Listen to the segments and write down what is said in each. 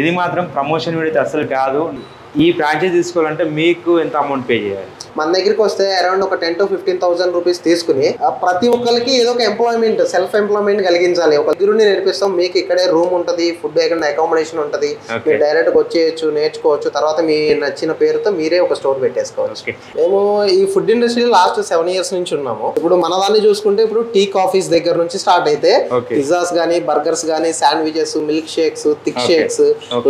ఇది మాత్రం promotion video అసలు కాదు. ఈ ఫ్రాంచైజ్ తీసుకోవాలంటే మీకు ఎంత అమౌంట్ పే చేయాలి? మన దగ్గరికి వస్తే అరౌండ్ ఒక ten to fifteen thousand rupees తీసుకుని ప్రతి ఒక్కరికి ఏదో ఒక ఎంప్లాయ్మెంట్ సెల్ఫ్ ఎంప్లాయ్మెంట్ కలిగించాలి ఒక గురుని నేర్పిస్తాం మీకు ఇక్కడే రూమ్ ఉంటుంది ఫుడ్ ఎక్కడ అకామిడేషన్ ఉంటుంది. మీరు డైరెక్ట్ వచ్చేయచ్చు నేర్చుకోవచ్చు తర్వాత మీ నచ్చిన పేరుతో మీరే ఒక స్టోర్ పెట్టేసుకోవచ్చు మేము ఈ ఫుడ్ ఇండస్ట్రీలో లాస్ట్ సెవెన్ ఇయర్స్ నుంచి ఉన్నాము ఇప్పుడు మన దాన్ని చూసుకుంటే ఇప్పుడు టీ కాఫీస్ దగ్గర నుంచి స్టార్ట్ అయితే. పిజ్జాస్ గానీ బర్గర్స్ గానీ sandwiches milk shakes thick. Shakes.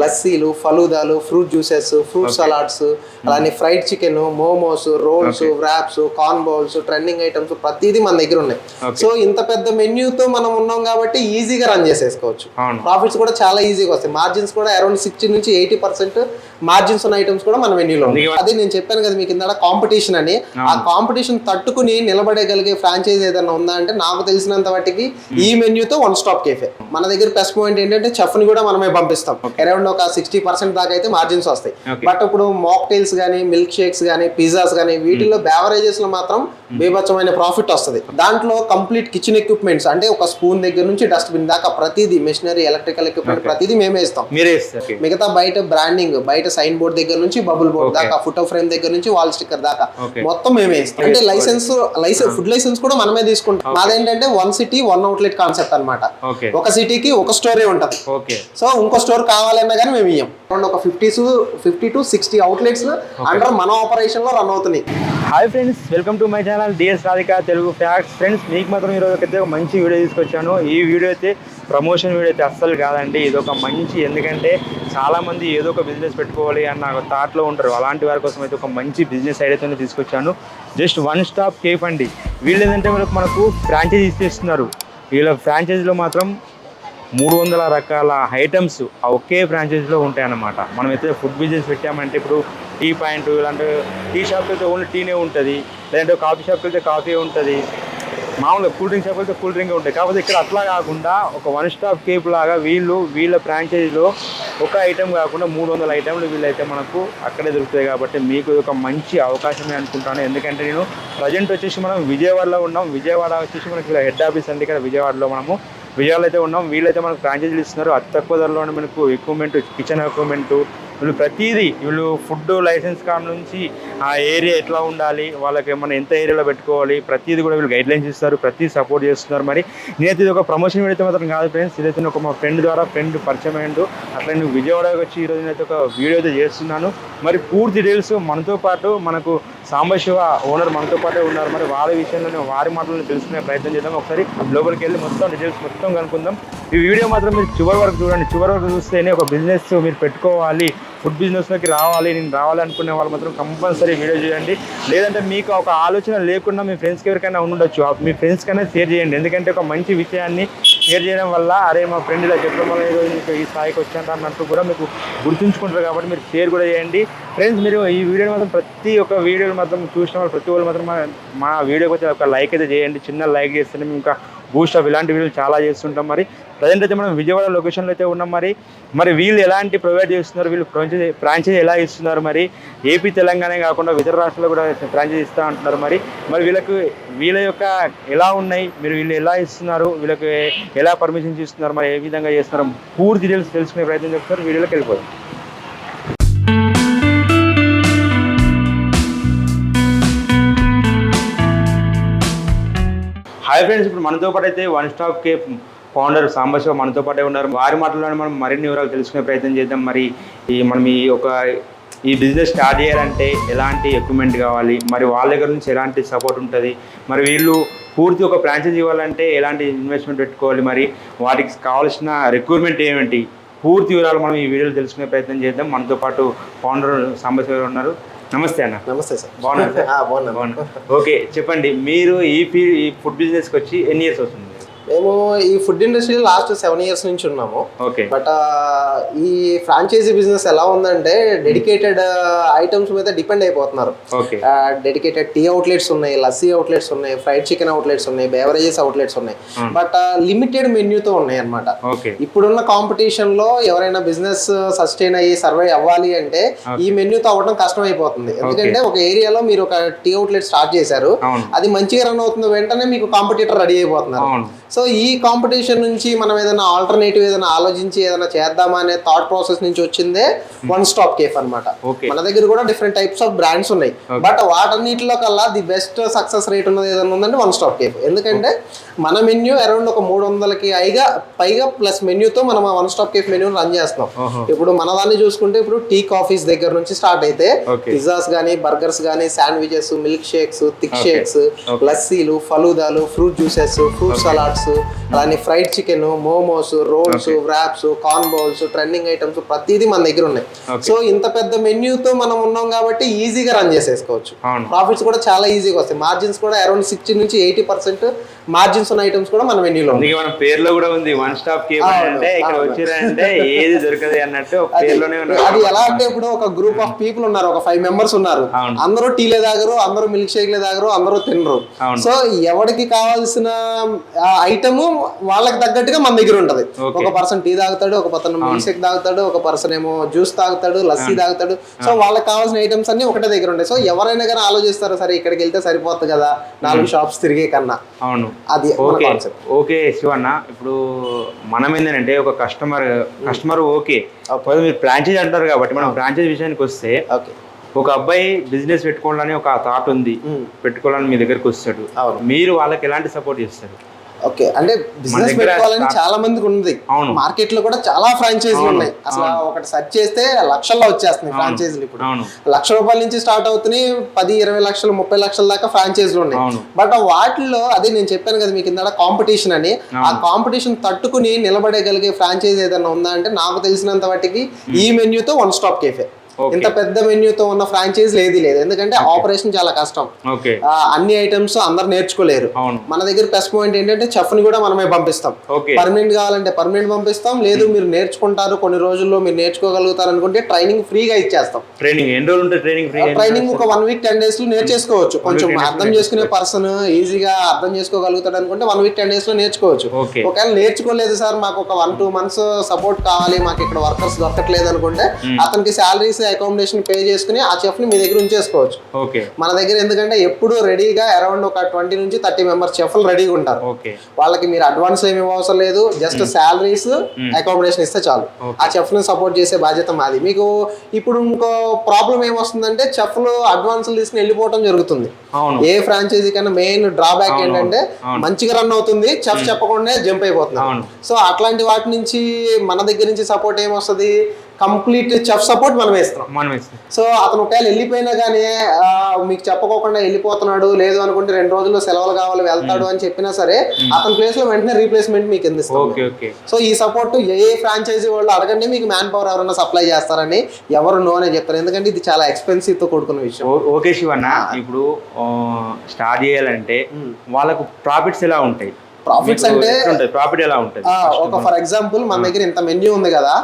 లస్సీలు ఫలూదాలు ఫ్రూట్ జ్యూసెస్ ఫ్రూట్. సలాడ్స్ అలానే fried chicken momos rolls. Wraps corn bowls trending items ప్రతిదీ మన దగ్గర ఉన్నాయి. సో ఇంత పెద్ద మెన్యూతో మనం ఉన్నాం కాబట్టి ఈజీగా రన్ చేసేసుకోవచ్చు ప్రాఫిట్స్ కూడా చాలా ఈజీగా వస్తాయి మార్జిన్స్ కూడా అరౌండ్ సిక్స్టీ నుంచి ఎయిటీ పర్సెంట్ మార్జిన్స్ ఉన్న ఐటమ్స్ కూడా మన మెన్యూలో ఉన్నాయి. అదే నేను చెప్పాను కదా మీకు ఇందాక కాంపిటీషన్ అని. ఆ కాంపిటీషన్ తట్టుకుని నిలబడగలిగే ఫ్రాంచైజ్ ఏదైనా ఉందా అంటే నాకు తెలిసినంత వాటికి ఈ మెన్యూతో వన్ స్టాప్ కేఫే మన దగ్గర ప్లస్ పాయింట్ ఏంటంటే చెఫ్ని కూడా మనమే పంపిస్తాం. అరౌండ్ ఒక సిక్స్టీ పర్సెంట్ దాకా అయితే మార్జిన్స్ వస్తాయి. బట్ ఇప్పుడు మాక్టైల్స్ కానీ మిల్క్ షేక్స్ కానీ పిజ్జాస్ కానీ వీటిల్లో బేవరేజెస్లో మాత్రం బీభత్సమైన ప్రాఫిట్ వస్తుంది. దాంట్లో కంప్లీట్ కిచెన్ ఎక్విప్మెంట్స్ అంటే ఒక స్పూన్ దగ్గర నుంచి డస్ట్బిన్ దాకా ప్రతిదీ మెషినరీ ఎలక్ట్రికల్ ఎక్విప్మెంట్ ప్రతిదీ మేమే ఇస్తాం. మిగతా బయట బ్రాండింగ్ బయట సైన్ బోర్డ్ దగ్గర నుంచి బబుల్ బోర్డ్. దాకా ఫోటో ఫ్రేమ్ దగ్గర నుంచి వాల్ స్టిక్కర్ దాకా. మొత్తం మేమే ఇస్తాం. అంటే లైసెన్స్ లైసెన్స్ ఫుడ్ లైసెన్స్ కూడా మనమే తీసుకుంటాం. మాదేంటంటే one city one outlet concept అన్నమాట. ఓకే ఒక సిటీకి ఒక స్టోరే ఉంటది. సో ఇంకో స్టోర్ కావాలన్నా కానీ మేము ఇయ్యం. అరౌండ్ ఒక fifty fifty to sixty outlets under మన ఆపరేషన్లో రన్ అవుతున్నాయి. Hi friends welcome to my channel DS Radhika Telugu facts friends మీకు మాత్రం ఈరోజు అయితే ఒక మంచి వీడియో తీసుకొచ్చాను. ఈ వీడియో అయితే ప్రమోషన్ వీడియో అయితే అస్సలు కాదండి. ఇది ఒక మంచి ఎందుకంటే చాలామంది ఏదో ఒక బిజినెస్ పెట్టుకోవాలి అన్న థాట్లో ఉంటారు. అలాంటి వారి కోసం అయితే ఒక మంచి బిజినెస్ ఐడియాతో తీసుకొచ్చాను. జస్ట్ వన్ స్టాప్ కేఫ్ అండి వీళ్ళు ఏంటంటే మనకు మనకు ఫ్రాంచైజీ ఇచ్చేస్తున్నారు. వీళ్ళ ఫ్రాంచైజీలో మాత్రం మూడు వందల రకాల ఐటమ్స్ ఆ ఒకే ఫ్రాంచైజీలో ఉంటాయి అన్నమాట మనం అయితే ఫుడ్ బిజినెస్ పెట్టామంటే ఇప్పుడు టీ పాయింట్ ఇలాంటి టీ షాప్కి వెళ్తే ఓన్లీ టీనే ఉంటుంది. లేదంటే కాఫీ షాప్కి వెళ్తే కాఫీ ఉంటుంది. మామూలుగా కూల్ డ్రింక్ షాప్ అయితే కూల్ డ్రింక్ ఉంటాయి. కాకపోతే ఇక్కడ అట్లా కాకుండా ఒక వన్ స్టాప్ కేప్ లాగా వీళ్ళు వీళ్ళ ఫ్రాంచైజీలో ఒక ఐటెం కాకుండా మూడు వందల ఐటెంలు వీళ్ళైతే మనకు అక్కడే దొరుకుతాయి కాబట్టి మీకు ఇది ఒక మంచి అవకాశమే అనుకుంటాను. ఎందుకంటే నేను ప్రజెంట్ వచ్చేసి మనం విజయవాడలో ఉన్నాం. విజయవాడ వచ్చేసి మనకి ఇక్కడ హెడ్ ఆఫీస్ అండి ఇక్కడ విజయవాడలో మనము. విజయవాడలో అయితే ఉన్నాం. వీళ్ళైతే మనకు ఫ్రాంచైజీలు ఇస్తున్నారు. అతి తక్కువ ధరలోనే మనకు ఎక్విప్మెంట్ కిచెన్ ఎక్విప్మెంట్ వీళ్ళు ప్రతిదీ వీళ్ళు ఫుడ్ లైసెన్స్ కాడ నుంచి ఆ ఏరియా ఎట్లా ఉండాలి వాళ్ళకి మనం ఎంత ఏరియాలో పెట్టుకోవాలి ప్రతిదీ కూడా వీళ్ళు గైడ్ లైన్స్ ఇస్తారు ప్రతి సపోర్ట్ చేస్తున్నారు. మరి నేనైతే ఇది ఒక ప్రమోషన్ పెడితే మాత్రం కాదు ఫ్రెండ్స్. ఇదైతే ఒక మా ఫ్రెండ్ ద్వారా ఫ్రెండ్ పరిచయం అయ్యిండు. అట్లా నేను విజయవాడకి వచ్చి ఈరోజు నేనైతే ఒక వీడియో అయితే చేస్తున్నాను. మరి పూర్తి డీటెయిల్స్ మనతో పాటు మనకు సాంబశివ ఓనర్ మనతో పాటే ఉన్నారు. మరి వారి విషయంలో వారి మాటలను తెలుసుకునే ప్రయత్నం చేద్దాం. ఒకసారి లోపలికి వెళ్ళి మొత్తం డీటెయిల్స్ మొత్తం కనుక్కుందాం. ఈ వీడియో మాత్రం మీరు చివరి వరకు చూడండి. చివరి వరకు చూస్తేనే ఒక బిజినెస్ మీరు పెట్టుకోవాలి. ఫుడ్ బిజినెస్లోకి రావాలి నేను రావాలి అనుకునే వాళ్ళు మాత్రం కంపల్సరీ వీడియో చేయండి. లేదంటే మీకు ఒక ఆలోచన లేకుండా మీ ఫ్రెండ్స్కి ఎవరికైనా ఉండొచ్చు మీ ఫ్రెండ్స్ కన్నా షేర్ చేయండి. ఎందుకంటే ఒక మంచి విషయాన్ని షేర్ చేయడం వల్ల అరే మా ఫ్రెండ్ ఇలా చెప్పడం వల్ల ఈరోజు మీకు ఈ స్థాయికి వచ్చాను అన్నట్టు కూడా మీకు గుర్తుంచుకుంటారు కాబట్టి మీరు షేర్ కూడా చేయండి. ఫ్రెండ్స్ మీరు ఈ వీడియోని మాత్రం ప్రతి ఒక్క వీడియోని మాత్రం చూసిన వాళ్ళు ప్రతి వాళ్ళు మాత్రం మా- మా వీడియోకి వచ్చి ఒక లైక్ అయితే చేయండి. చిన్న లైక్ చేస్తేనే మేము ఇంకా బూస్ట్ అప్ ఇలాంటి వీడియోలు చాలా చేస్తుంటాం మరి. ప్రజెంట్ అయితే మనం విజయవాడ లొకేషన్లో అయితే ఉన్నాం మరి. మరి వీళ్ళు ఎలాంటి ప్రొవైడ్ చేస్తున్నారు? వీళ్ళు ఫ్రాంచైజీ ఫ్రాంచైజీ ఎలా ఇస్తున్నారు మరి? ఏపీ తెలంగాణ కాకుండా ఇతర రాష్ట్రాల్లో కూడా ఫ్రాంచైజీ ఇస్తా అంటున్నారు మరి. మరి వీళ్ళకు వీళ్ళ యొక్క ఎలా ఉన్నాయి? మీరు వీళ్ళు ఎలా ఇస్తున్నారు? వీళ్ళకి ఎలా పర్మిషన్స్ ఇస్తున్నారు? మరి ఏ విధంగా చేస్తున్నారు? పూర్తి డీటెయిల్స్ తెలుసుకునే ప్రయత్నం చేస్తున్నారు వీడియోలోకి వెళ్ళిపోదాం. హాయ్ ఫ్రెండ్స్ ఇప్పుడు మనతో పాటు అయితే వన్ స్టాప్ కే ఫౌండర్ సాంబశివ మనతో పాటే ఉన్నారు. వారి మాటల్లోనే మనం మరిన్ని వివరాలు తెలుసుకునే ప్రయత్నం చేద్దాం. మరి ఈ మనం ఈ ఒక ఈ బిజినెస్ స్టార్ట్ చేయాలంటే ఎలాంటి ఎక్విప్మెంట్ కావాలి? మరి వాళ్ళ దగ్గర నుంచి ఎలాంటి సపోర్ట్ ఉంటుంది? మరి వీళ్ళు పూర్తి ఒక ఫ్రాంచైజీ ఇవ్వాలంటే ఎలాంటి ఇన్వెస్ట్మెంట్ పెట్టుకోవాలి? మరి వాటికి కావాల్సిన రిక్రూట్మెంట్ ఏమిటి? పూర్తి వివరాలు మనం ఈ వీడియోలో తెలుసుకునే ప్రయత్నం చేద్దాం. మనతో పాటు ఫౌండర్ సాంబశివ ఉన్నారు. నమస్తే అన్న. నమస్తే సార్. బాగున్నారు బాగున్నాను. బాగున్నా ఓకే చెప్పండి. మీరు ఈ ఫీ ఈ ఫుడ్ బిజినెస్కి వచ్చి ఎన్ని ఇయర్స్ అవుతుంది? మేము ఈ ఫుడ్ ఇండస్ట్రీలో లాస్ట్ సెవెన్ ఇయర్స్ నుంచి ఉన్నాము. బట్ ఈ ఫ్రాంచైజీ బిజినెస్ ఎలా ఉందంటే డెడికేటెడ్ ఐటమ్స్ మీద డిపెండ్ అయిపోతున్నారు. డెడికేటెడ్ టీ అవుట్లెట్స్ ఉన్నాయి లస్సీ అవుట్లెట్స్ ఉన్నాయి ఫ్రైడ్ చికెన్ అవుట్లెట్స్ ఉన్నాయి బేవరేజెస్ అవుట్లెట్స్ ఉన్నాయి. బట్ లిమిటెడ్ మెన్యూతో ఉన్నాయి అన్నమాట. ఓకే ఇప్పుడున్న కాంపిటీషన్లో ఎవరైనా బిజినెస్ సస్టైన్ అయ్యి సర్వే అవ్వాలి అంటే ఈ మెన్యూతో అవ్వడం కష్టం అయిపోతుంది ఎందుకంటే ఒక ఏరియాలో మీరు ఒక టీ అవుట్లెట్ స్టార్ట్ చేశారు. అది మంచిగా రన్ అవుతుంది వెంటనే మీకు కాంపిటీటర్ రెడీ అయిపోతున్నారు. సో ఈ కాంపిటీషన్ నుంచి మనం ఏదైనా ఆల్టర్నేటివ్ ఏదైనా ఆలోచించి ఏదైనా చేద్దామా అనే థాట్ ప్రాసెస్ నుంచి వచ్చిందే వన్ స్టాప్ కేఫ్ అన్నమాట Okay. మన దగ్గర కూడా డిఫరెంట్ టైప్స్ ఆఫ్ బ్రాండ్స్ ఉన్నాయి బట్ వాటన్నిటిలో కల్లా ది బెస్ట్ సక్సెస్ రేట్ ఉన్నది ఏదైనా ఉందంటే వన్ స్టాప్ కేఫ్ ఎందుకంటే మన మెన్యూ అరౌండ్ ఒక మూడు వందలకి పైగా పైగా ప్లస్ మెన్యూతో మనం one stop cafe menu run ఓహో. ఇప్పుడు మన దాన్ని చూసుకుంటే ఇప్పుడు టీ కాఫీస్ దగ్గర నుంచి స్టార్ట్ అయితే. పిజ్జాస్ కానీ బర్గర్స్ కానీ sandwiches milk shakes thick. Shakes. లస్సీలు ఫలూదాలు ఫ్రూట్ జ్యూసెస్ ఫ్రూట్ సలాడ్స్ అలానే fried chicken momos rolls. Wraps corn bowls trending items ప్రతిదీ మన దగ్గర ఉన్నాయి. సో ఇంత పెద్ద మెన్యూతో మనం ఉన్నాం కాబట్టి ఈజీగా రన్ చేసేసుకోవచ్చు ప్రాఫిట్స్ కూడా చాలా ఈజీగా వస్తాయి మార్జిన్స్ కూడా అరౌండ్ సిక్స్టీ నుంచి ఎయిటీ పర్సెంట్ మార్జిన్స్ ఉన్న ఐటమ్స్ కూడా మన మెన్యూలో అందుకే మన పేరులో కూడా ఉంది వన్ స్టాప్ అంటే ఇక్కడ. వచ్చిరంటే ఏది దొరకదు అన్నట్టు అది పేరులోనే అది ఉన్నారు ఎలా అంటే ఇప్పుడు ఒక గ్రూప్ ఆఫ్ పీపుల్ ఉన్నారు ఒక ఫైవ్ మెంబర్స్ ఉన్నారు. అందరూ టీలే తాగరు అందరూ మిల్క్ షేక్లే తాగరు అందరూ తినరు. సో ఎవరికి కావాల్సిన ఐటమ్ వాళ్ళకి తగ్గట్టుగా మన దగ్గర ఉంటది. ఒక పర్సన్ టీ తాగుతాడు ఒక పర్సన్ మిల్క్ షేక్ తాగుతాడు ఒక పర్సన్ ఏమో జ్యూస్ తాగుతాడు లస్సీ తాగుతాడు. సో వాళ్ళకి కావాల్సిన ఐటమ్స్ అన్ని ఒకటే దగ్గర ఉంటాయి. సో ఎవరైనా కానీ ఆలోచిస్తారు సరే ఇక్కడికి వెళ్తే సరిపోతుంది కదా నాలుగు షాప్స్ తిరిగే కన్నా? అవును. అది ఓకే. ఓకే శివన్న. ఇప్పుడు మనం ఏంటంటే ఒక కస్టమర్ కస్టమర్ ఓకే. మీరు ఫ్రాంచైజ్ అంటారు కాబట్టి మనం ఫ్రాంచైజ్ విషయానికి వస్తే ఓకే. ఒక అబ్బాయి బిజినెస్ పెట్టుకోవాలని ఒక థాట్ ఉంది. పెట్టుకోవాలని మీ దగ్గరకు వస్తాడు. మీరు వాళ్ళకి ఎలాంటి సపోర్ట్ చేస్తారు? ఓకే. అంటే బిజినెస్ పెట్టుకోవాలని చాలా మందికి ఉంది. మార్కెట్లో కూడా చాలా ఫ్రాంచైజీలు ఉన్నాయి. అసలు ఒకటి సెర్చ్ చేస్తే లక్షల్లో వచ్చేస్తున్నాయి ఫ్రాంచైజీలు ఇప్పుడు. లక్ష రూపాయల నుంచి స్టార్ట్ అవుతున్నాయి పది ఇరవై లక్షలు ముప్పై లక్షల దాకా ఫ్రాంచైజీలు ఉన్నాయి. బట్ వాటిల్లో అదే నేను చెప్పాను కదా మీకు ఇందాక కాంపిటీషన్ అని. ఆ కాంపిటీషన్ తట్టుకుని నిలబడగలిగే ఫ్రాంచైజీ ఏదైనా ఉందా అంటే నాకు తెలిసినంత వాటికి ఈ మెన్యూతో వన్ స్టాప్ కేఫే. ఇంత పెద్ద మెన్యూతో ఉన్న ఫ్రాంచైజీలు ఏది లేదు. ఎందుకంటే ఆపరేషన్ చాలా కష్టం. అన్ని ఐటమ్స్ అందరు నేర్చుకోలేరు. మన దగ్గర ప్లస్ పాయింట్ ఏంటంటే చెఫ్ని కూడా మనమే పంపిస్తాం. పర్మనెంట్ కావాలంటే పర్మనెంట్ పంపిస్తాం. లేదు మీరు నేర్చుకుంటారు కొన్ని రోజుల్లో మీరు నేర్చుకోగలుగుతారు అనుకుంటే ట్రైనింగ్ ఫ్రీగా ఇచ్చేస్తాం. ట్రైనింగ్ ఎన్ని రోజులు ఉంటుంది ట్రైనింగ్ ట్రైనింగ్ ఒక వన్ వీక్ టెన్ డేస్లో నేర్చేసుకోవచ్చు. కొంచెం week, 10 days అర్థం చేసుకునే పర్సన్ ఈజీగా అర్థం చేసుకోగలుగుతాడు అనుకుంటే వన్ వీక్ టెన్ డేస్లో నేర్చుకోవచ్చు. ఒకవేళ నేర్చుకోలేదు సార్ మాకు ఒక వన్ టూ మంత్స్ సపోర్ట్ కావాలి మాకు ఇక్కడ వర్కర్స్ దొరకట్లేదు అనుకుంటే అతనికి శాలరీస్ అకామిడేషన్ పే చేసుకుని ఆ చెఫ్ని మీ దగ్గర ఉంచేసుకోవచ్చు. ఓకే. మన దగ్గర ఎందుకంటే ఎప్పుడు రెడీగా అరౌండ్ ఒక ట్వంటీ నుంచి థర్టీ మెంబర్స్ చెఫ్లు రెడీగా ఉంటారు. ఓకే. వాళ్ళకి మీరు అడ్వాన్స్ ఏమి అవసరం లేదు జస్ట్ శాలరీస్ అకామిడేషన్ ఇస్తే చాలు. ఆ చెఫ్ని సపోర్ట్ చేసే బాధ్యత మాది. మీకు ఇప్పుడు ఇంకో ప్రాబ్లం ఏమొస్తుందంటే చెఫ్లు అడ్వాన్స్ తీసుకుని వెళ్ళిపోవడం జరుగుతుంది. ఏ ఫ్రాంచైజీ కన్నా మెయిన్ డ్రాబ్యాక్ ఏంటంటే. మంచిగా రన్ అవుతుంది చెఫ్ చెప్పకుండా జంప్ అయిపోతుంది. సో అట్లాంటి వాటి నుంచి మన దగ్గర నుంచి సపోర్ట్ ఏమొస్తుంది? కంప్లీట్ చెఫ్ సపోర్ట్ మనం వేస్తున్నాం. మనం ఇస్తాం సో అతను ఒకవేళ వెళ్ళిపోయినా కానీ మీకు చెప్పకోకుండా వెళ్ళిపోతున్నాడు లేదు అనుకుంటే రెండు రోజుల్లో సెలవులు కావాలి వెళ్తాడు అని చెప్పినా సరే అతని ప్లేస్లో వెంటనే రీప్లేస్మెంట్ మీకు ఓకే సో ఈ సపోర్ట్ ఏ ఏ ఫ్రాంచైజీ వాళ్ళు అడగండి మీకు మ్యాన్ పవర్ ఎవరైనా సప్లై చేస్తారని ఎవరు నో అని చెప్తారు. ఎందుకంటే ఇది చాలా ఎక్స్పెన్సివ్తో కూడుకున్న విషయం. ఓకే శివన్న ఇప్పుడు స్టార్ట్ చేయాలంటే వాళ్ళకు ప్రాఫిట్స్ ఎలా ఉంటాయి? ప్రాఫిట్స్ అంటే ప్రాఫిట్ ఎలా ఉంటుంది? ఒక ఫర్ ఎగ్జాంపుల్ మన దగ్గర ఇంత మెన్యూ ఉంది కదా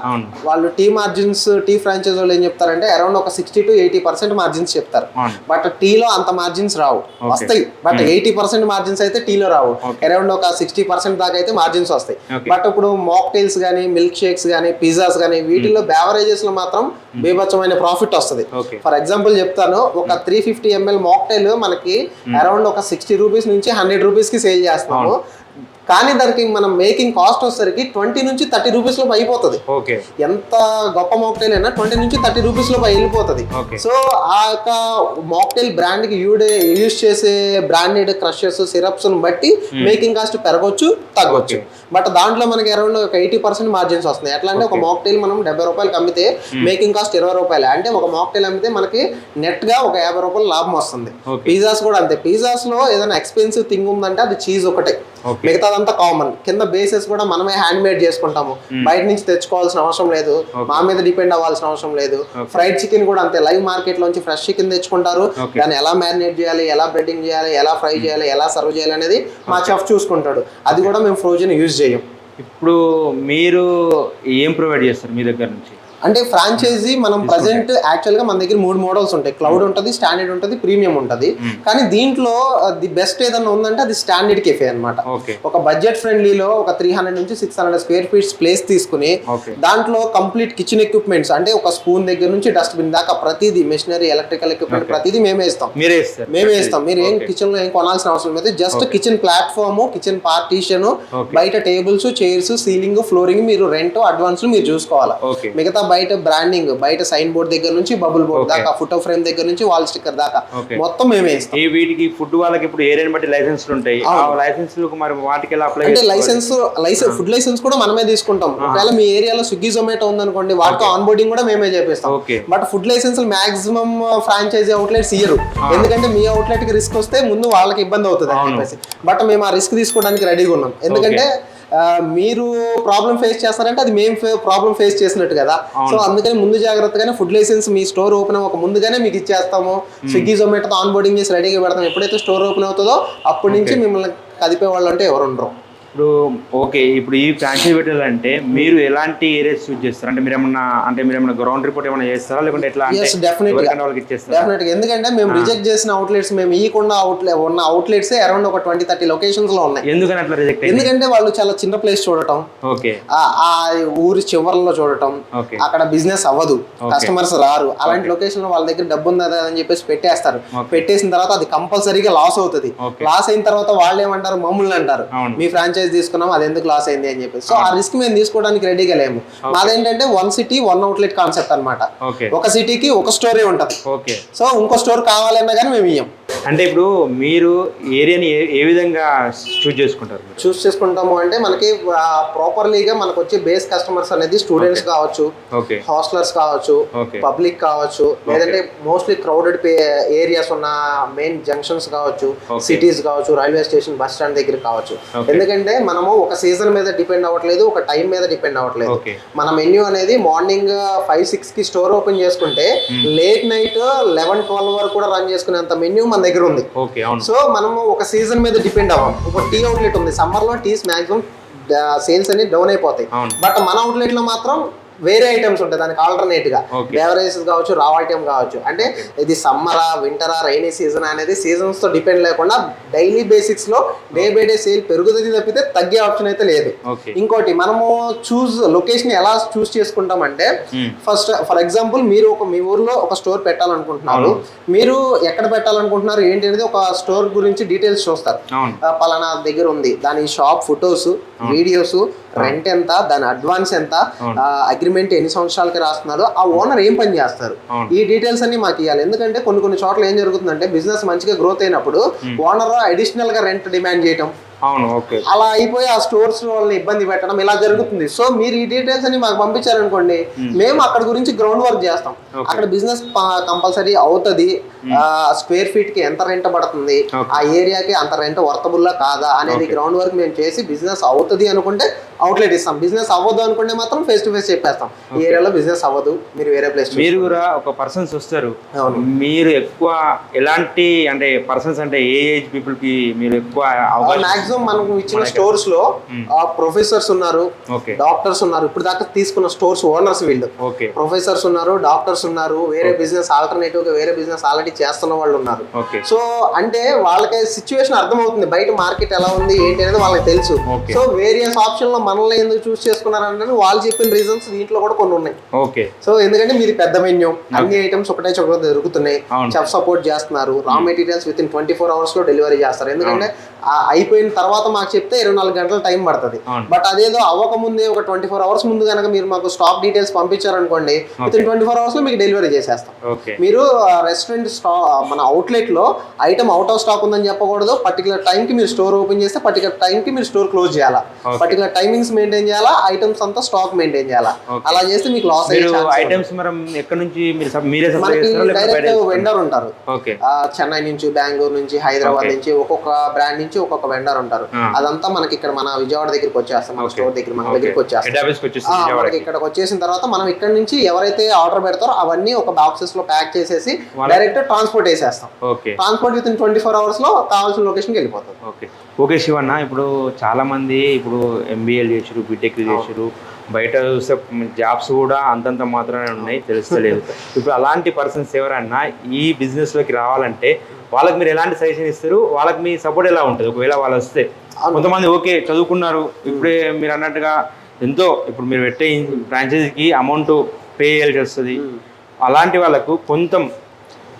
వాళ్ళు టీ మార్జిన్స్ టీ ఫ్రాంచైజ్ వాళ్ళు ఏం చెప్తారంటే అరౌండ్ ఒక sixty to eighty percent margins చెప్తారు. బట్ టీలో అంత మార్జిన్స్ రావు. వస్తాయి. బట్ ఎయిటీ పర్సెంట్ మార్జిన్స్ అయితే టీలో రావు. అరౌండ్ ఒక సిక్స్టీ పర్సెంట్ దాకా అయితే మార్జిన్స్ వస్తాయి. బట్ ఇప్పుడు మాక్టైల్స్ కానీ మిల్క్ షేక్స్ కానీ పిజ్జాస్ కానీ వీటిల్లో బేవరేజెస్లో మాత్రం బీభత్సమైన ప్రాఫిట్ వస్తుంది. ఫర్ ఎగ్జాంపుల్ చెప్తాను ఒక త్రీ ఫిఫ్టీ ఎంఎల్ మాక్టైల్ మనకి అరౌండ్ ఒక సిక్స్టీ రూపీస్ నుంచి హండ్రెడ్ రూపీస్కి సేల్ చేస్తున్నాము కానీ దానికి మనం మేకింగ్ కాస్ట్ వచ్చేసరికి ట్వంటీ నుంచి థర్టీ రూపీస్లో అయిపోతుంది. ఓకే. ఎంత గొప్ప మాక్టైల్ అయినా ట్వంటీ నుంచి థర్టీ రూపీస్లో వెళ్ళిపోతుంది సో ఆ యొక్క మాక్టైల్ బ్రాండ్కి యూడే యూజ్ చేసే బ్రాండెడ్ క్రషెస్ సిరప్స్ బట్టి మేకింగ్ కాస్ట్ పెరగొచ్చు తగ్గొచ్చు. బట్ దాంట్లో మనకి అరౌండ్ ఒక ఎయిటీ పర్సెంట్ మార్జిన్స్ వస్తున్నాయి. ఎట్లా అంటే ఒక మాక్టైల్ మనం డెబ్బై రూపాయలకి అమ్మితే మేకింగ్ కాస్ట్ ఇరవై రూపాయలు. అంటే ఒక మాక్టైల్ అమ్మితే మనకి నెట్గా ఒక యాభై రూపాయలు లాభం వస్తుంది. పిజ్జాస్ కూడా అంతే. పిజ్జాస్లో ఏదైనా ఎక్స్పెన్సివ్ థింగ్ ఉందంటే అది చీజ్ ఒకటే. ఓకే. మిగతాదంతా కామన్ కింద బేసెస్ కూడా మనమే హ్యాండ్ మేడ్ చేసుకుంటాము బయట నుంచి తెచ్చుకోవాల్సిన అవసరం లేదు. మా మీద డిపెండ్ అవ్వాల్సిన అవసరం లేదు. ఫ్రైడ్ చికెన్ కూడా అంతే. లైవ్ మార్కెట్ లోంచి ఫ్రెష్ చికెన్ తెచ్చుకుంటారు. దాన్ని ఎలా మ్యారినేట్ చేయాలి ఎలా బ్రెడ్డింగ్ చేయాలి ఎలా ఫ్రై చేయాలి ఎలా సర్వ్ చేయాలి అనేది మా చెఫ్ చూసుకుంటాడు. అది కూడా మేము ఫ్రోజన్ యూజ్ చేయం. ఇప్పుడు మీరు ఏం ప్రొవైడ్ చేస్తారు మీ దగ్గర నుంచి? అంటే ఫ్రాంచైజీ మనం ప్రజెంట్ యాక్చువల్గా మన దగ్గర మూడు మోడల్స్ ఉంటాయి. క్లౌడ్ ఉంటుంది స్టాండర్డ్ ఉంటుంది ప్రీమియం ఉంటుంది. కానీ దీంట్లో ది బెస్ట్ ఏదన్నా ఉందంటే అది స్టాండర్డ్ కెఫే అన్నమాట. ఓకే ఒక బడ్జెట్ ఫ్రెండ్లీలో ఒక త్రీ హండ్రెడ్ నుంచి six hundred square feets place తీసుకుని దాంట్లో కంప్లీట్ కిచెన్ ఎక్విప్మెంట్స్ అంటే ఒక స్పూన్ దగ్గర నుంచి డస్ట్బిన్ దాకా ప్రతిదీ మెషినరీ ఎలక్ట్రికల్ ఎక్విప్మెంట్ ప్రతిదీ మేమే ఇస్తాం. మేమే ఇస్తాం. మీరు ఏం. కిచెన్లో ఏం కొనాల్సిన అవసరం లేదు. Just kitchen platform kitchen partition. బయట టేబుల్స్ చైర్స్ సీలింగ్ ఫ్లోరింగ్ మీరు రెంట్ అడ్వాన్స్ మీరు చూసుకోవాలి. మిగతా బయట బ్రాండింగ్ బయట సైన్ బోర్డ్ దగ్గర నుంచి బబుల్ బోర్డ్. దాకా ఫోటో ఫ్రేమ్ దగ్గర నుంచి వాల్ స్టిక్కర్ దాకా. మొత్తం మేమే ఈ వీటికి ఫుడ్ వాళ్ళకి ఇప్పుడు ఏరియాని బట్టి లైసెన్స్లు ఉంటాయి. ఆ లైసెన్స్లకు మరి వాటికి ఎలా అప్లై అంటే లైసెన్స్ లైసెన్స్ ఫుడ్ లైసెన్స్ కూడా మనమే తీసుకుంటాం. ఒకవేళ మీ ఏరియాలో స్విగ్గీ జొమాటో ఉందనుకోండి వాటితో ఆన్ బోర్డింగ్ కూడా మేమే చేపిస్తాం. But food licence maximum franchisee outlets ఇయ్యరు. ఎందుకంటే మీ అవుట్లెట్కి రిస్క్ వస్తే ముందు వాళ్ళకి ఇబ్బంది అవుతుంది బట్ మేము ఆ రిస్క్ తీసుకోవడానికి రెడీగా ఉన్నాం. ఎందుకంటే మీరు ప్రాబ్లం ఫేస్ చేస్తారంటే అది మేము ప్రాబ్లం ఫేస్ చేసినట్టు కదా. సో అందుకని ముందు జాగ్రత్తగానే ఫుడ్ లైసెన్స్ మీ స్టోర్ ఓపెన్ అవ్వక ముందుగానే మీకు ఇచ్చేస్తాము. స్విగ్గీ జొమాటోతో ఆన్ బోర్డింగ్ చేసి రెడీగా పెడతాం. ఎప్పుడైతే స్టోర్ ఓపెన్ అవుతుందో అప్పటి నుంచి మిమ్మల్ని కదిపే వాళ్ళు అంటే ఎవరు ఉండరు ఇప్పుడు ఓకే ఇప్పుడు ఈ ఫ్రాంచైజీ పెట్టాలంటే మీరు ఎలాంటి ఏరియాస్ చూస్ చేస్తారు? అంటే మీరు ఏమన్నా అంటే మీరు ఏమన్నా గ్రౌండ్ రిపోర్ట్ ఏమైనా చేస్తారా? లేకుంటే ఎట్లా? వాళ్ళకి ఇచ్చేస్తారా? డెఫినెట్ ఎందుకంటే మేము రిజెక్ట్ చేసిన అవుట్లెట్స్ మేము ఇయకుండా అవుట్లెట్ ఉన్న అవుట్లెట్స్ అరౌండ్ ఒక ట్వంటీ థర్టీ లొకేషన్స్లో ఉన్నాయి. ఎందుకని అట్లా రిజెక్ట్ ఎందుకంటే వాళ్ళు చాలా చిన్న ప్లేస్ చూడటం ఓకే. ఆ ఊరి చివర్లో చూడటం అక్కడ బిజినెస్ అవ్వదు కస్టమర్స్ రారు. అలాంటి లొకేషన్లో వాళ్ళ దగ్గర డబ్బు ఉంది అని చెప్పేసి పెట్టేస్తారు. పెట్టేసిన తర్వాత అది కంపల్సరీగా లాస్ అవుతుంది. లాస్ అయిన తర్వాత వాళ్ళు ఏమంటారు? మమ్మల్ని అంటారు. మీ ఫ్రాంచైజ్ తీసుకున్నాం అది ఎందుకు లాస్ అయింది అని చెప్పేసి. సో ఆ రిస్క్ మేము తీసుకోవడానికి రెడీగా లేము. మాదేంటంటే one city one outlet concept అన్నమాట. ఓకే ఒక సిటీకి ఒక స్టోరే ఉంటది. సో ఇంకో స్టోర్ కావాలన్నా కానీ మేము ఇయ్యం. అంటే ఇప్పుడు మీరు ఏరియాని ఏ ఏ విధంగా చూస్ చేసుకుంటారు చూస్ చేసుకుంటాము అంటే మనకి ప్రాపర్లీగా మనకు వచ్చే బేస్ కస్టమర్స్ అనేది స్టూడెంట్స్ కావచ్చు హాస్టలర్స్ కావచ్చు పబ్లిక్ కావచ్చు లేదంటే మోస్ట్లీ క్రౌడెడ్ ఏరియాస్ ఉన్న మెయిన్ జంక్షన్స్ కావచ్చు. సిటీస్ కావచ్చు రైల్వే స్టేషన్ బస్ స్టాండ్ దగ్గర కావచ్చు. ఎందుకంటే మనము ఒక సీజన్ మీద డిపెండ్ అవ్వట్లేదు ఒక టైం మీద డిపెండ్ అవ్వట్లేదు. మన మెన్యూ అనేది మార్నింగ్ ఫైవ్ సిక్స్కి స్టోర్ ఓపెన్ చేసుకుంటే లేట్ నైట్ లెవెన్ ట్వెల్వ్ వరకు కూడా రన్ చేసుకునేంత మెన్యూ మన దగ్గర ఉంది. ఓకే అవును. సో మనము ఒక సీజన్ మీద డిపెండ్ అవ్వం. ఒక టీ అవుట్లెట్ ఉంది. సమ్మర్లో టీస్ మాక్సిమం సేల్స్ అనేది డౌన్ అయిపోతాయి. బట్ మన అవుట్లెట్లో మాత్రం వేరే ఐటమ్స్ ఉంటాయి. దానికి ఆల్టర్నేట్గా. బెవరేజెస్ కావచ్చు రా ఐటమ్ కావచ్చు. అంటే ఇది సమ్మరా వింటరా రైనీ సీజన్ అనేది సీజన్స్తో డిపెండ్ లేకుండా డైలీ బేసిక్స్లో డే బై డే సేల్ పెరుగుతుంది తప్పితే తగ్గే ఆప్షన్ అయితే లేదు. ఇంకోటి మనము చూస్ లొకేషన్ ఎలా చూస్ చేసుకుంటామంటే Hmm. ఫస్ట్ ఫర్ ఎగ్జాంపుల్ మీరు ఒక మీ ఊర్లో ఒక స్టోర్ పెట్టాలనుకుంటున్నారు. మీరు ఎక్కడ పెట్టాలనుకుంటున్నారు ఏంటి అనేది ఒక స్టోర్ గురించి డీటెయిల్స్ చూస్తారు. పలానా దగ్గర ఉంది. దాని షాప్ ఫొటోస్ వీడియోస్ రెంట్ ఎంత దాని అడ్వాన్స్ ఎంత అవును. అగ్రిమెంట్ ఎన్ని సంవత్సరాలకి రాస్తున్నాడు ఆ ఓనర్ ఏం పని చేస్తారు. ఈ డీటెయిల్స్ అన్ని మాకు ఇవ్వాలి ఎందుకంటే కొన్ని కొన్ని చోట్ల ఏం జరుగుతుందంటే బిజినెస్ మంచిగా గ్రోత్ అయినప్పుడు ఓనర్ అడిషనల్గా రెంట్ డిమాండ్ చేయటం. అవును ఓకే. అలా అయిపోయి ఆ స్టోర్స్ వాళ్ళని ఇబ్బంది పెట్టడం ఇలా జరుగుతుంది. సో మీరు ఈ డీటెయిల్స్ అని మాకు పంపించారనుకోండి మేము. అక్కడ గురించి గ్రౌండ్ వర్క్ చేస్తాం. అక్కడ బిజినెస్ కంపల్సరీ అవుతుంది. స్క్వేర్ ఫీట్కి ఎంత రెంట్ పడుతుంది. ఆ ఏరియాకి అంత రెంట్ వర్తబుల్లా కాదా? అనేది గ్రౌండ్ వర్క్ మేము చేసి బిజినెస్ అవుతుంది అనుకుంటే అవుట్లెట్ ఇస్తాం. బిజినెస్ అవ్వదు అనుకుంటే మాత్రం ఫేస్ టు ఫేస్ చెప్పేస్తాం. ఈ ఏరియాలో బిజినెస్ అవ్వదు. మీరు వేరే ప్లేస్ మీరు కూడా ఒక పర్సన్స్ వస్తారు. మీరు ఎక్కువ ఎలాంటి అంటే పర్సన్స్ అంటే ఏ ఏజ్ పీపుల్కి మీరు ఎక్కువ మాక్సిమం మనకు ఇచ్చిన స్టోర్స్లో ప్రొఫెసర్స్ ఉన్నారు డాక్టర్స్ ఉన్నారు. ఇప్పుడు దాకా తీసుకున్న స్టోర్స్ ఓనర్స్ వీళ్ళు. ప్రొఫెసర్స్ ఉన్నారు డాక్టర్స్ ఉన్నారు వేరే బిజినెస్ ఆల్టర్నేటివ్గా వేరే బిజినెస్ ఆల్రెడీ చేస్తున్న వాళ్ళు ఉన్నారు. సో అంటే వాళ్ళకి సిచ్యువేషన్ అర్థమవుతుంది. బయట మార్కెట్ ఎలా ఉంది ఏంటి అనేది వాళ్ళకి తెలుసు. సో వేరియస్ ఆప్షన్లో మనల్ని ఎందుకు చూస్ చేసుకున్నారంటే వాళ్ళు చెప్పిన రీజన్స్ దీంట్లో కూడా కొన్ని ఉన్నాయి. సో ఎందుకంటే మీది పెద్ద మెన్యూ అన్ని ఐటమ్స్ ఒకటే చోట దొరుకుతున్నాయి. చెఫ్ సపోర్ట్ చేస్తున్నారు. Raw materials within twenty four అవర్స్లో డెలివరీ చేస్తారు. ఎందుకంటే ఆ అయిపోయిన తర్వాత మాకు చెప్తే ఇరవై నాలుగు గంటల టైం పడుతుంది. బట్ అదేదో అవ్వక ముందే ఒక ట్వంటీ ఫోర్ అవర్స్ ముందు కనుక మీరు మాకు స్టాక్ డీటెయిల్స్ పంపించారనుకోండి విత్ ఇన్ ట్వంటీ ఫోర్ అవర్స్లో మీకు డెలివరీ చేసేస్తాం. మీరు రెస్టారెంట్ స్టా మన అవుట్లెట్లో ఐటమ్ అవుట్ ఆఫ్ స్టాక్ ఉందని చెప్పకూడదు. పర్టికులర్ టైం కి మీరు స్టోర్ ఓపెన్ చేస్తే పర్టికులర్ టైం కి మీరు స్టోర్ క్లోజ్ చేయాలా. పర్టికులర్ టైమింగ్స్ మెయింటైన్ చేయాలా ఐటమ్స్ అంతా స్టాక్ మెయింటైన్ చేయాలా. అలా చేస్తే మీకు లాస్ అయ్యే. ఐటమ్స్ మనం ఎక్కడ నుంచి మీరు డైరెక్ట్ వెండర్ ఉంటారు. చెన్నై నుంచి బెంగళూరు నుంచి హైదరాబాద్. నుంచి ఒక్కొక్క బ్రాండ్ నుంచి ఒక్కొక్క వెండర్ ఉంటారు. ఆ. అదంతా మనకి ఇక్కడ మన విజయవాడ దగ్గరికి వచ్చేస్తాం మన స్టోర్ దగ్గర మన దగ్గరికి వచ్చేస్తాం. మనకి ఇక్కడికి వచ్చేసిన తర్వాత మనం ఇక్కడ నుంచి ఎవరైతే ఆర్డర్ పెడతారో అవన్నీ ఒక బాక్సెస్లో ప్యాక్ చేసేసి డైరెక్ట్ ట్రాన్స్పోర్ట్ వేసేస్తాం transport within twenty four అవర్స్లో కావాల్సిన లొకేషన్కి వెళ్ళిపోతుంది ఓకే శివన్న ఇప్పుడు చాలా మంది ఇప్పుడు ఎంబీఏలు చేసారు బీటెక్ చేసారు బయట చూస్తే జాబ్స్ కూడా అంతంత మాత్రమే ఉన్నాయి తెలుస్తలేదు. ఇప్పుడు అలాంటి పర్సన్స్ ఎవరన్నా ఈ business లోకి రావాలంటే వాళ్ళకి మీరు ఎలాంటి సజెషన్ ఇస్తారు? వాళ్ళకి మీ సపోర్ట్ ఎలా ఉంటుంది? ఒకవేళ వాళ్ళు వస్తే. కొంతమంది ఓకే చదువుకున్నారు. ఇప్పుడే మీరు అన్నట్టుగా ఎంతో ఇప్పుడు మీరు పెట్టే ఫ్రాంచైజీకి అమౌంట్ పే చేయాల్సి వస్తుంది. అలాంటి వాళ్ళకు కొంత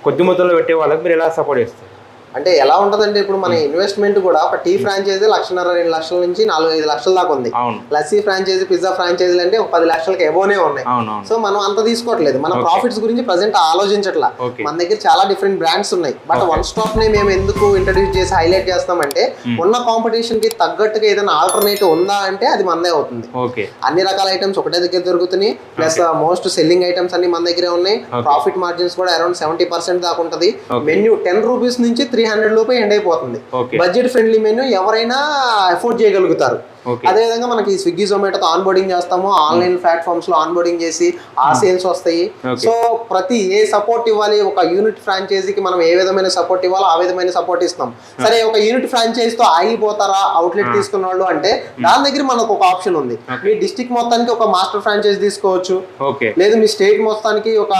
కొద్ది మొత్తంలో పెట్టే వాళ్ళకి మీరు ఎలా సపోర్ట్ చేస్తారు? అంటే ఎలా ఉంటదంటే ఇప్పుడు మన ఇన్వెస్ట్మెంట్ కూడా ఒక టీ ఫ్రాంచైజీ లక్షన్నర రెండు లక్షల నుంచి నాలుగు ఐదు లక్షల దాకా ఉంది. లస్సీ ఫ్రాంచైజీ పిజ్జా ఫ్రాంచైజీలు అంటే ఒక పది లక్షలకి ఎబోనే ఉన్నాయి. సో మనం అంత తీసుకోవట్లేదు. మన. ప్రాఫిట్స్ గురించి ప్రజెంట్ ఆలోచించట్లా. మన దగ్గర చాలా డిఫరెంట్ బ్రాండ్స్ ఉన్నాయి. బట్ వన్ స్టాప్ని మేము ఎందుకు ఇంట్రడ్యూస్ చేసి హైలైట్ చేస్తామంటే ఉన్న కాంపిటీషన్కి తగ్గట్టుగా ఏదైనా ఆల్టర్నేటివ్ ఉందా అంటే అది మనదే అవుతుంది. అన్ని రకాల ఐటమ్స్ ఒకటే దగ్గర దొరుకుతున్నాయి. ప్లస్ మోస్ట్ సెల్లింగ్ ఐటమ్స్ అన్ని మన దగ్గరే ఉన్నాయి. ప్రాఫిట్ మార్జిన్స్ కూడా అరౌండ్ సెవెంటీ పర్సెంట్ దాకా ఉంటుంది. మెన్యూ టెన్ రూపీస్ నుంచి త్రీ హండ్రెడ్ లోపే ఎండ్ అయిపోతుంది. బడ్జెట్ ఫ్రెండ్లీ మెనూ ఎవరైనా అఫోర్డ్ చేయగలుగుతారు. ఓకే అదే విధంగా మనకి స్విగ్గీ జొమాటోతో ఆన్ బోర్డింగ్ చేస్తాము. ఆన్లైన్ ప్లాట్ఫామ్స్లో ఆన్ బోర్డింగ్ చేసి ఆ సేల్స్ వస్తాయి. సో ప్రతి ఏ సపోర్ట్ ఇవ్వాలి ఒక యూనిట్ ఫ్రాంచైజీకి మనం ఏ విధమైన సపోర్ట్ ఇవ్వాలో ఆ విధమైన సపోర్ట్ ఇస్తాం. సరే ఒక యూనిట్ ఫ్రాంచైజ్తో ఆగిపోతారా? అవుట్లెట్ తీసుకున్న వాళ్ళు అంటే దాని దగ్గర మనకు ఒక ఆప్షన్ ఉంది. మీ డిస్టిక్ మొత్తానికి ఒక మాస్టర్ ఫ్రాంచైజ్ తీసుకోవచ్చు. లేదు మీ స్టేట్ మొత్తానికి ఒక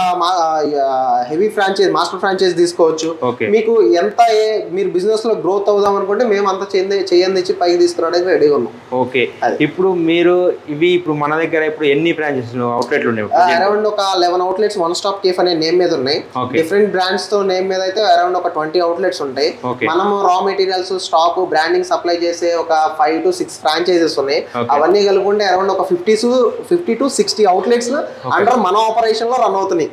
హెవీ ఫ్రాంచైజ్ మాస్టర్ ఫ్రాంచైజ్ తీసుకోవచ్చు. మీకు ఎంత ఏ- మీరు బిజినెస్లో గ్రోత్ అవుదాం అనుకుంటే మేము అంత చేయండి చేయండి ఇచ్చి పైకి తీసుకురావడానికి రెడీగా ఉన్నాం. ఓకే. ఇప్పుడు మీరు ఇవి ఇప్పుడు మన దగ్గర ఇప్పుడు ఎన్ని బ్రాంచెస్ అవుట్లెట్లు ఉన్నాయి? అరౌండ్ ఒక eleven outlets one stop cafe అనే నేమ్ మీద ఉన్నాయి. డిఫరెంట్ బ్రాండ్స్తో నేమ్ మీద అయితే అరౌండ్ ఒక ట్వంటీ అవుట్లెట్స్ ఉంటాయి. మనము రా మెటీరియల్స్ స్టాక్ బ్రాండింగ్ సప్లై చేసే ఒక ఫైవ్ టు సిక్స్ ఫ్రాంచైజెస్ ఉన్నాయి. అవన్నీ కలుపుకుంటే అరౌండ్ ఒక fifty fifty to sixty outlets under మన ఆపరేషన్లో రన్ అవుతున్నాయి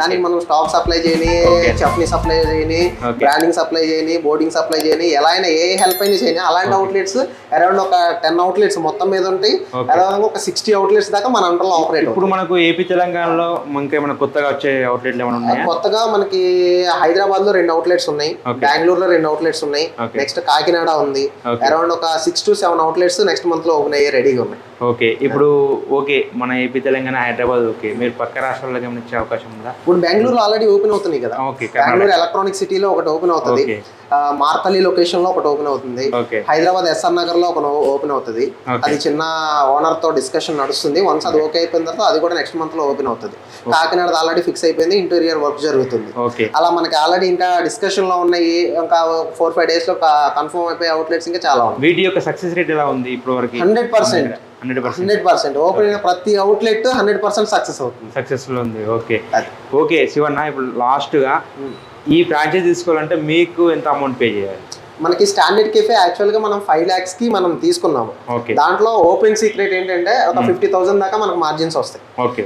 దానికి మనం స్టాక్ సప్లై చేయని. చట్నీ సప్లై చేయని. బ్రాండింగ్ సప్లై చేయని బోర్డింగ్ సప్లై చేయని ఎలా అయినా ఏ హెల్ప్ అయినా చేయని అలాంటి అవుట్లెట్స్ అరౌండ్ ఒక టెన్ అవుట్లెట్స్ మొత్తం మీద ఉంటాయి ఒక సిక్స్టీ అవుట్లెట్స్ దాకా మన అండర్లో ఆపరేట్ ఇప్పుడు మనకు ఏపీ తెలంగాణలో మనకి ఏమైనా కొత్తగా వచ్చే అవుట్లెట్లు ఏమైనా ఉన్నాయా కొత్తగా మనకి హైదరాబాద్లో రెండు అవుట్లెట్స్ ఉన్నాయి Okay. బెంగళూరులో రెండు అవుట్లెట్స్ ఉన్నాయి. నెక్స్ట్ కాకినాడ ఉంది. అరౌండ్ ఒక six to seven outlets next మంత్లో ఓపెన్ అయ్యే రెడీగా ఉన్నాయి ఓకే ఇప్పుడు ఓకే మన ఏపీ తెలంగాణ హైదరాబాద్ ఓకే మీరు పక్క రాష్ట్రాలకు ఏమైనా ఇచ్చే అవకాశం ఉందా? ఇప్పుడు బెంగళూరులో ఆల్రెడీ ఓపెన్ అవుతున్నాయి కదా. ఓకే బెంగళూరు ఎలక్ట్రానిక్ సిటీలో ఒకటి ఓపెన్ అవుతుంది. మార్తలి లొకేషన్లో ఒకటి ఓపెన్ అవుతుంది. హైదరాబాద్ ఎస్ఆర్ నగర్లో ఒక ఓపెన్ అవుతుంది. అది చిన్న ఓనర్తో డిస్కషన్ నడుస్తుంది. వన్స్ అది ఓకే. అయిపోయిన తర్వాత అది కూడా నెక్స్ట్ మంత్లో ఓపెన్ అవుతుంది. కాకినాడ ఆల్రెడీ ఫిక్స్ అయిపోయింది. ఇంటీరియర్ వర్క్ జరుగుతుంది. అలా మనకి ఆల్రెడీ ఇంకా డిస్కషన్లో ఉన్నాయి. ఇంకా ఫోర్ ఫైవ్ డేస్లో కన్ఫర్మ్ అయిపోయే అవుట్లెట్స్ ఇంకా చాలా ఉన్నాయి. వీటి యొక్క సక్సెస్ రేట్ ఎలా ఉంది ఇప్పుడు వరకు hundred percent hundred percent. Open అయిన ప్రతి అవుట్లెట్ హండ్రెడ్ పర్సెంట్ సక్సెస్ అవుతుంది. సక్సెస్ఫుల్ ఉంది. ఓకే. ఓకే శివన్న ఇప్పుడు లాస్ట్గా ఈ ఫ్రాంచైజ్ తీసుకోవాలంటే మీకు ఎంత అమౌంట్ పే చేయాలి? మనకి స్టాండర్డ్ కేఫే యాక్చువల్గా మనం ఫైవ్ లాక్స్కి మనం తీసుకున్నాము. దాంట్లో ఓపెన్ సీక్రెట్ ఏంటంటే ఒక ఫిఫ్టీ థౌసండ్ దాకా మనకు మార్జిన్స్ వస్తాయి.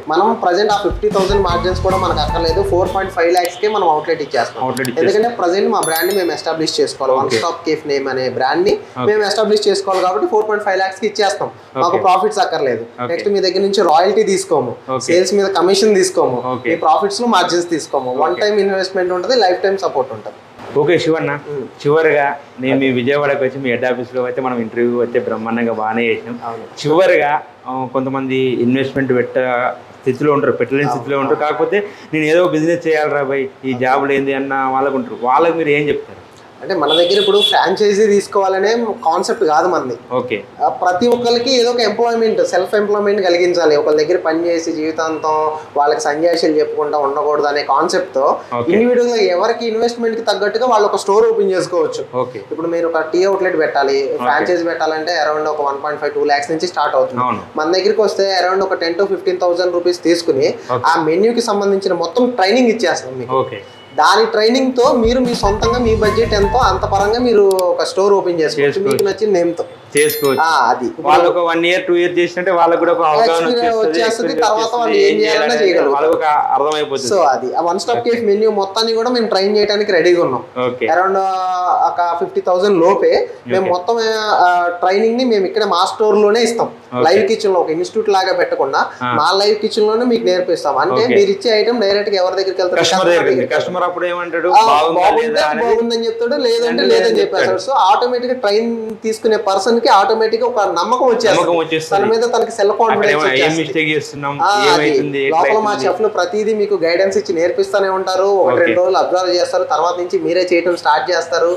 మనం ప్రజెంట్ ఆ ఫిఫ్టీ థౌసండ్ మార్జిన్స్ కూడా మనకు అక్కర్లేదు. ఫోర్ పాయింట్ ఫైవ్ ల్యాక్స్కి మనం అవుట్లెట్ ఇచ్చేస్తాం. ఎందుకంటే ప్రజెంట్ మా బ్రాండ్ మేము ఎస్టాబ్లిష్ చేసుకోవాలి. వన్. స్టాప్ కేఫ్ నేమ్ అనే బ్రాండ్ని మేము ఎస్టాబ్లిష్ చేసుకోవాలి కాబట్టి ఫోర్ పాయింట్ ఫైవ్ లాక్స్కి ఇచ్చేస్తాం. మాకు. ప్రాఫిట్స్ అక్కర్లేదు. నెక్స్ట్ మీ దగ్గర నుంచి రాయల్టీ తీసుకోము. సేల్స్ మీద కమిషన్ తీసుకోము. మీ ప్రాఫిట్స్లో మార్జిన్స్ తీసుకోము. వన్ టైం ఇన్వెస్ట్మెంట్ ఉంటుంది లైఫ్ టైం సపోర్ట్ ఉంటుంది. ఓకే శివన్న. చివరిగా నేను మీ విజయవాడకి వచ్చి మీ హెడ్ ఆఫీస్లో అయితే మనం ఇంటర్వ్యూ అయితే బ్రహ్మాండంగా బాగానే చేసినాం. చివరిగా కొంతమంది ఇన్వెస్ట్మెంట్ పెట్ట స్థితిలో ఉంటారు పెట్టలేని స్థితిలో ఉంటారు. కాకపోతే నేను ఏదో బిజినెస్ చేయాలి రా భయ్ ఈ జాబ్ లేని అన్న వాళ్ళకు ఉంటారు వాళ్ళకి మీరు ఏం చెప్తారు? అంటే మన దగ్గర ఇప్పుడు ఫ్రాంచైజీ తీసుకోవాలనే కాన్సెప్ట్ కాదు మనది. ఓకే. ప్రతి ఒక్కరికి ఏదో ఒక ఎంప్లాయ్మెంట్ సెల్ఫ్ ఎంప్లాయ్మెంట్ కలిగించాలి. ఒకళ్ళ దగ్గర పని చేసి జీవితాంతం వాళ్ళకి సంజాషాలు చెప్పుకుంటా ఉండకూడదు అనే కాన్సెప్ట్తో. ఇండివిజువల్గా ఎవరికి ఇన్వెస్ట్మెంట్కి తగ్గట్టుగా వాళ్ళు ఒక స్టోర్ ఓపెన్ చేసుకోవచ్చు. ఓకే. ఇప్పుడు మీరు ఒక టీ అవుట్లెట్ పెట్టాలి. ఫ్రాంచైజ్ పెట్టాలంటే అరౌండ్ ఒక one point five to lakhs నుంచి స్టార్ట్ అవుతుంది. మన దగ్గరికి వస్తే అరౌండ్ ఒక ten to fifteen thousand rupees తీసుకుని. ఆ మెన్యూకి సంబంధించిన మొత్తం ట్రైనింగ్ ఇచ్చేస్తాం మీకు. దాని ట్రైనింగ్తో మీరు మీ సొంతంగా మీ బడ్జెట్ ఎంతో అంత పరంగా మీరు ఒక స్టోర్ ఓపెన్ చేసుకోవచ్చు. మీకు నచ్చిన నేమ్తో చేసుకోవచ్చు. అది. వాళ్ళు ఒక వన్ ఇయర్ టూ ఇయర్ చేసినట్టే వాళ్ళకి కూడా ఒక అవగాహన వచ్చేస్తుంది, తర్వాత వాళ్ళు ఏం చేయాలన్నా. వాళ్ళకి ఒక అర్థమైపోతుంది. సో అది. ఆ వన్ స్టాప్ కేఫ్ మెన్యూ మొత్తాన్ని కూడా మేము ట్రైన్ చేయడానికి రెడీగా ఉన్నాం. అరౌండ్ ఒక ఫిఫ్టీ థౌసండ్ లోపే మేము మొత్తం ట్రైనింగ్ని మేము ఇక్కడ మా స్టోర్లోనే ఇస్తాం. లైవ్ కిచెన్లో ఒక ఇన్స్టిట్యూట్ లాగా పెట్టకుండా మా లైవ్ కిచెన్లోనే మీకు నేర్పిస్తాం. అంటే. మీరు ఇచ్చే ఐటమ్ డైరెక్ట్గా ఎవరి దగ్గరికి వెళ్తారు కస్టమర్ అప్పుడు ఏమంటాడు? బాగుందని చెప్తాడు లేదంటే లేదని చెప్పేస్తాడు. సో ఆటోమేటిక్గా ట్రైన్ తీసుకునే పర్సన్ కి ఆటోమేటిక్ ఒక నమ్మకం వచ్చేస్తుంది. తన మీద తనకి సెల్ఫ్ కాన్ఫిడెన్స్. ఏమైతుంది? లోపల మా ఎట్లయితుంది? చెఫ్లు ప్రతిదీ మీకు గైడెన్స్ ఇచ్చి నేర్పిస్తానే ఉంటారు. ఒకటి. రెండు రోజులు అబ్జర్వ్ చేస్తారు. తర్వాత నుంచి మీరే చేయటం స్టార్ట్ చేస్తారు.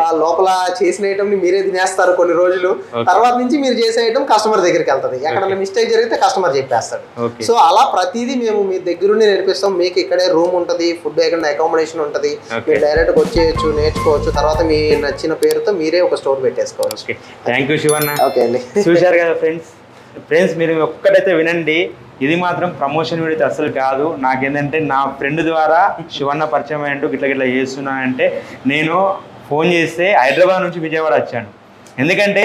ఆ, లోపల చేసిన ఐటమ్ని మీరే తినేస్తారు కొన్ని రోజులు. తర్వాత నుంచి మీరు చేసే ఐటమ్ కస్టమర్ దగ్గరికి వెళ్తుంది. ఎక్కడైనా మిస్టేక్ జరిగితే కస్టమర్ చెప్పేస్తాడు. సో అలా ప్రతిదీ మేము మీ దగ్గరుండి నేర్పిస్తాం. మీకు ఇక్కడే రూమ్ ఉంటది. ఫుడ్ ఎక్కడ అకామిడేషన్ ఉంటది. మీరు డైరెక్ట్ వచ్చేయచ్చు నేర్చుకోవచ్చు. తర్వాత మీ నచ్చిన పేరుతో మీరే ఒక స్టోర్ పెట్టేసుకోవచ్చు. థ్యాంక్ యూ శివన్న ఓకే అండి. చూశారు కదా ఫ్రెండ్స్ ఫ్రెండ్స్ మీరు ఒక్కటైతే వినండి. ఇది మాత్రం ప్రమోషన్ వీడియో అయితే అసలు కాదు. నాకేంటంటే నా ఫ్రెండ్ ద్వారా శివన్న పరిచయం అయ్యంటూ గిట్ల గిట్ల చేస్తున్నానంటే నేను ఫోన్ చేస్తే హైదరాబాద్ నుంచి విజయవాడ వచ్చాను. ఎందుకంటే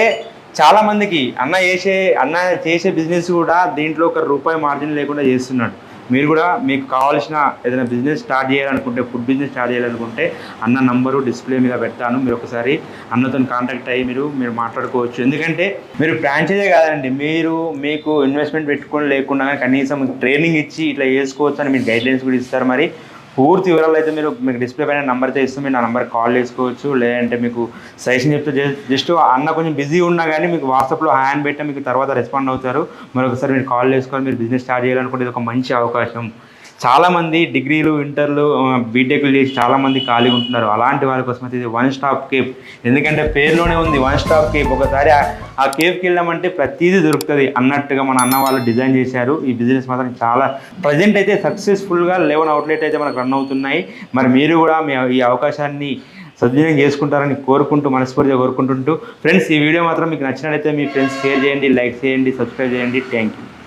చాలా మందికి అన్న చేసే అన్న చేసే బిజినెస్ కూడా దీంట్లో ఒక రూపాయి మార్జిన్ లేకుండా చేస్తున్నాడు. మీరు కూడా మీకు కావాల్సిన ఏదైనా బిజినెస్ స్టార్ట్ చేయాలనుకుంటే ఫుడ్ బిజినెస్ స్టార్ట్ చేయాలనుకుంటే అన్న నంబరు డిస్ప్లే మీద పెడతాను. మీరు ఒకసారి అన్నతో కాంటాక్ట్ అయ్యి మీరు మీరు మాట్లాడుకోవచ్చు. ఎందుకంటే మీరు ఫ్రాంచైజే కాదండి. మీరు మీకు ఇన్వెస్ట్మెంట్ పెట్టుకొని లేకుండా కనీసం ట్రైనింగ్ ఇచ్చి ఇట్లా చేసుకోవచ్చు అని మీరు గైడ్లైన్స్ కూడా ఇస్తారు మరి. పూర్తి వివరాలు అయితే మీరు మీకు డిస్ప్లే పైన నెంబర్ అయితే ఇస్తూ. మీరు నా నెంబర్ కాల్ చేసుకోవచ్చు. లేదంటే మీకు సజెషన్ చెప్తే జస్ట్ అన్న కొంచెం బిజీ ఉన్నా కానీ మీకు వాట్సాప్లో హ్యాండ్ పెట్టా మీకు తర్వాత రెస్పాండ్ అవుతారు. మరొకసారి మీరు కాల్ చేసుకొని మీరు బిజినెస్ స్టార్ట్ చేయాలనుకుంటే ఇది ఒక మంచి అవకాశం. చాలామంది డిగ్రీలు ఇంటర్లు బీటెక్లు చేసి చాలామంది ఖాళీగా ఉంటున్నారు. అలాంటి వారి కోసం అయితే ఇది వన్ స్టాప్ కేప్ ఎందుకంటే పేరులోనే ఉంది వన్ స్టాప్ కేప్ ఒకసారి ఆ- కేఫ్కి వెళ్ళామంటే ప్రతిదీ దొరుకుతుంది. అన్నట్టుగా మన అన్న వాళ్ళు డిజైన్ చేశారు. ఈ బిజినెస్ మాత్రం చాలా ప్రజెంట్ అయితే సక్సెస్ఫుల్గా లెవెన్ అవుట్లెట్ అయితే మనకు రన్ అవుతున్నాయి. మరి మీరు కూడా మీ ఈ అవకాశాన్ని సద్వినియోగం చేసుకుంటారని కోరుకుంటూ మనస్ఫూర్తిగా కోరుకుంటుంటూ. ఫ్రెండ్స్ ఈ వీడియో మాత్రం మీకు నచ్చినట్లయితే మీ ఫ్రెండ్స్ షేర్ చేయండి లైక్ చేయండి సబ్స్క్రైబ్ చేయండి. Thank you